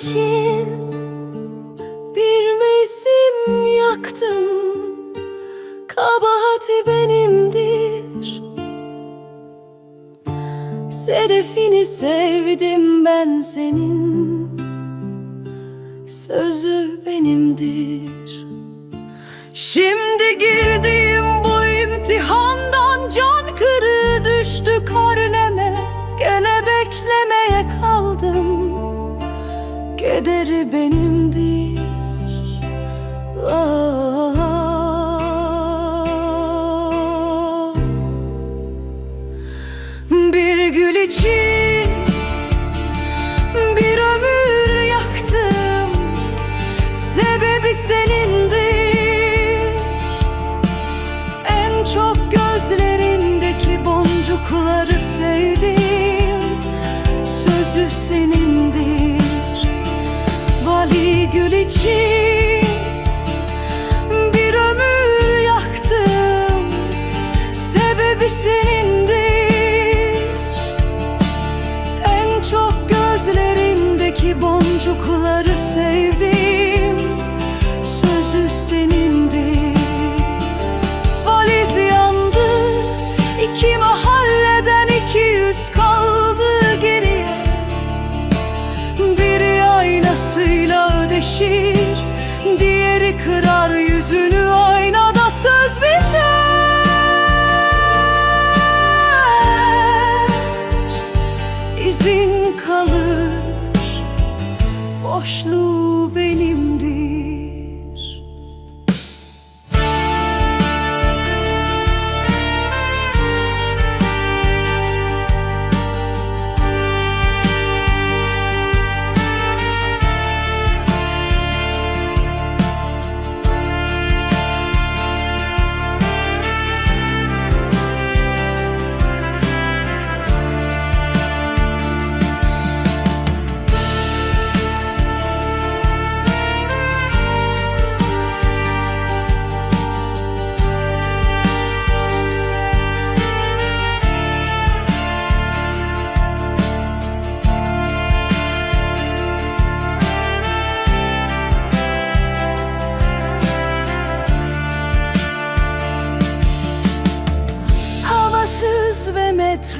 için bir mevsim yaktım. Kabahati benimdir. Sedefini sevdim ben senin. Sözü benimdir. Şimdi benimdir. Ah. Bir gül için bir ömür yaktım. Sebebi senindir. En çok gözlerindeki boncukları sevdim you İzin kalır. Boşluğu benimdir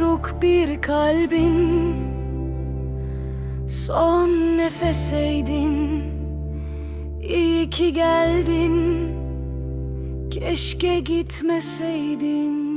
ve metruk bir kalbin. Son nefeseydin. İyi ki geldin. Keşke gitmeseydin